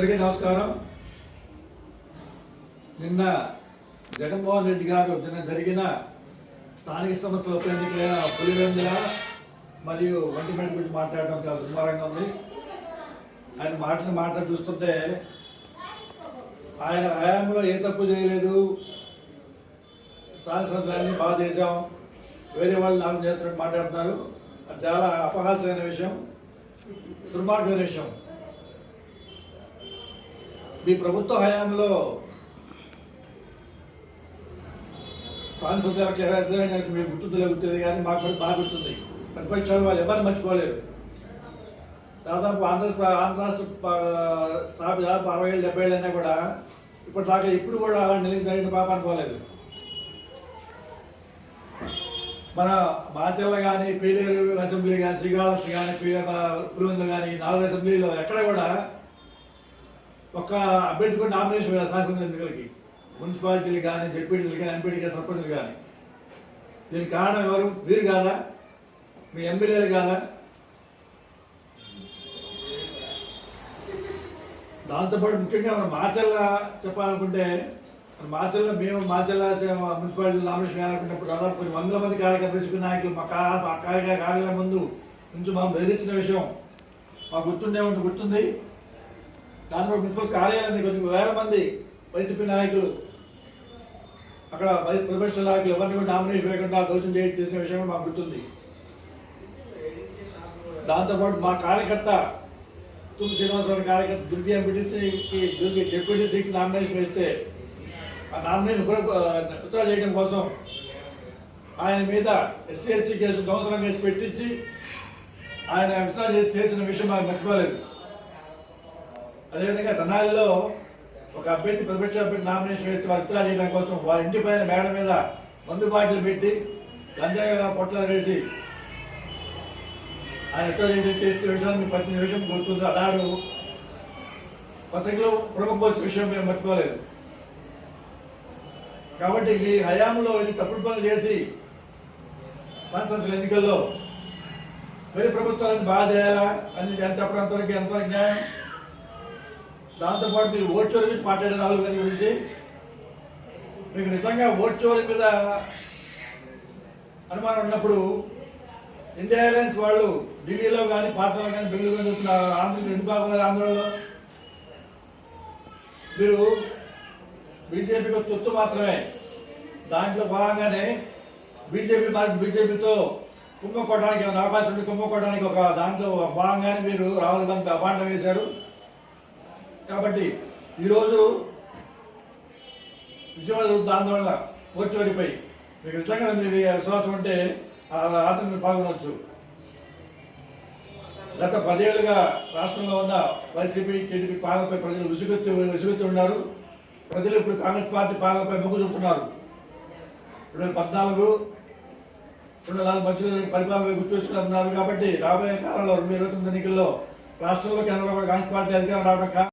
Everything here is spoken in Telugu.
అందరికీ నమస్కారం. నిన్న జగన్మోహన్ రెడ్డి గారు నిన్న జరిగిన స్థానిక సంస్థల ఉప ఎన్నికలైన పులివెందుల మరియు వంటిమెంట్ గురించి మాట్లాడడం చాలా దుమారంగా ఉంది. ఆయన మాటలు మాట చూస్తుంటే ఆయన హయాంలో ఏ తప్పు చేయలేదు. స్థానిక సంస్థలన్నీ బాగా చేశాం. వేరే వాళ్ళు నాలుగు చేస్తున్నట్టు మాట్లాడుతున్నారు. అది చాలా అపహాస్యమైన విషయం. దుర్మార్గమైన విషయం. మీ ప్రభుత్వ హయాంలో స్థానిక సంస్థలకు ఎవరైనా మీకు గుర్తుందో గుర్తుంది కానీ మాకు కూడా బాగా గుర్తుంది. ప్రతిపక్షాలు వాళ్ళు ఎవరు మర్చిపోలేరు. దాదాపు ఆంధ్ర ఆంధ్ర రాష్ట్ర స్థాపి దాదాపు అరవై ఏళ్ళు డెబ్బై ఏళ్ళు అయినా కూడా ఇప్పటిదాకా ఇప్పుడు కూడా నిలిచి జరిగిన పాప అనుకోలేదు. మన మాచర్ల కానీ పీలేరు అసెంబ్లీ కానీ శ్రీకాళహస్తి కానీ పులివెందులు కానీ నాలుగు అసెంబ్లీలో ఎక్కడ కూడా ఒక్క అభ్యర్థి కూడా నామినేషన్ వేయాలి ఎన్నికలకి. మున్సిపాలిటీలు కానీ జడ్పీటీలు కానీ ఎంపీటీ కానీ సర్పంచులు కానీ దీనికి కారణం ఎవరు? మీరు కాదా? మీ ఎమ్మెల్యేలు కాదా? దాంతోపాటు ముఖ్యంగా మనం మాచల్ల చెప్పాలనుకుంటే మన మాచల్ల మేము మాచల్ల మున్సిపాలిటీ నామినేషన్ వేయాలనుకున్నప్పుడు దాదాపు కొన్ని వందల మంది కార్యకర్తలు నాయకులు మా కా కార్యాలయం ముందు నుంచి మనం బెదిరించిన విషయం. మాకు గుర్తుండే ఉంటుంది గుర్తుంది. దాంట్లో మున్సిపల్ కార్యాలయం దగ్గర వేల మంది వైసీపీ నాయకులు. అక్కడ వై- ప్రతిపక్ష నాయకులు ఎవరిని కూడా నామినేషన్ లేకుండా దోషం చేయ చేసిన విషయం కూడా మాకు గుర్తుంది. దాంతోపాటు మా కార్యకర్త తూర్పు శ్రీనివాసరావు కార్యకర్త దుర్గి ఎంపీటీసీకి దుర్గి డిప్యూటీసీకి నామినేషన్ వేస్తే ఆ నామినేషన్ విత్డ్రా చేయడం కోసం ఆయన మీద ఎస్సీ ఎస్టీ కేసు దొంగతనం కేసు పెట్టించి ఆయన విత్డ్రా చేసి చేసిన విషయం మాకు మర్చిపోలేదు అదేవిధంగా తెనాలిలో ఒక అభ్యర్థి ప్రతిపక్ష అభ్యర్థి నామినేషన్ వేసి వారు విత్డ్రా చేయడం కోసం వారి ఇంటి పైన మేడ మీద మందు బాటిల్ పెట్టి గంజాయి పొట్ల వేసి ఆయన విత్డ్రా చేయడం చేస్తే విషయాన్ని ప్రతి నిమిషం గుర్తుంది? అన్నాడు. పత్రికలో ప్రముఖ విషయం మేము మర్చిపోలేదు. కాబట్టి మీ హయాంలో ఇది తప్పుడు పనులు చేసి సంస్థల ఎన్నికల్లో వేరే ప్రభుత్వాలను బాగా చేయాలా అని నేను చెప్పడం జ్ఞానం ఎంతవరకు న్యాయం? దాంతోపాటు మీరు ఓట్ చోరీ గురించి మాట్లాడే నాలుగు గారి గురించి మీకు నిజంగా ఓట్ చోరీ మీద అనుమానం ఉన్నప్పుడు ఇండియా ఎయిర్లైన్స్ వాళ్ళు ఢిల్లీలో కానీ పాత్రలో కానీ బెంగళూరు కానీ చూస్తున్నారు ఆంధ్ర ఎందుకు ఆగుతున్నారు ఆంధ్రలో మీరు బీజేపీకి తొత్తు మాత్రమే. దాంట్లో భాగంగానే బీజేపీ మరి బీజేపీతో కుంభకోటానికి అవకాశం ఉంది కుంభకోటానికి ఒక దాంట్లో భాగంగానే మీరు రాహుల్ గాంధీ అపాండం వేశారు. కాబట్టి ఈరోజు విజయవాడ ఆందోళన ఓచోరిపై మీకు నిజంగా మీరు విశ్వాసం ఉంటే ఆ ఆటను పాల్గొనవచ్చు. గత పదేళ్ళుగా రాష్ట్రంలో ఉన్న వైసీపీ టీడీపీ పాలనపై ప్రజలు విసుగెత్తి విసుగెత్తి ఉన్నారు. ప్రజలు ఇప్పుడు కాంగ్రెస్ పార్టీ పాలనపై మొగ్గు చూపుతున్నారు. రెండు వేల పద్నాలుగు రెండు నాలుగు మంచి పరిపాలన గుర్తు కాబట్టి రాబోయే కాలంలో రెండు వేల ఇరవై తొమ్మిది ఎన్నికల్లో రాష్ట్రంలో కేంద్రంలో కూడా కాంగ్రెస్ పార్టీ అధికారం రావడం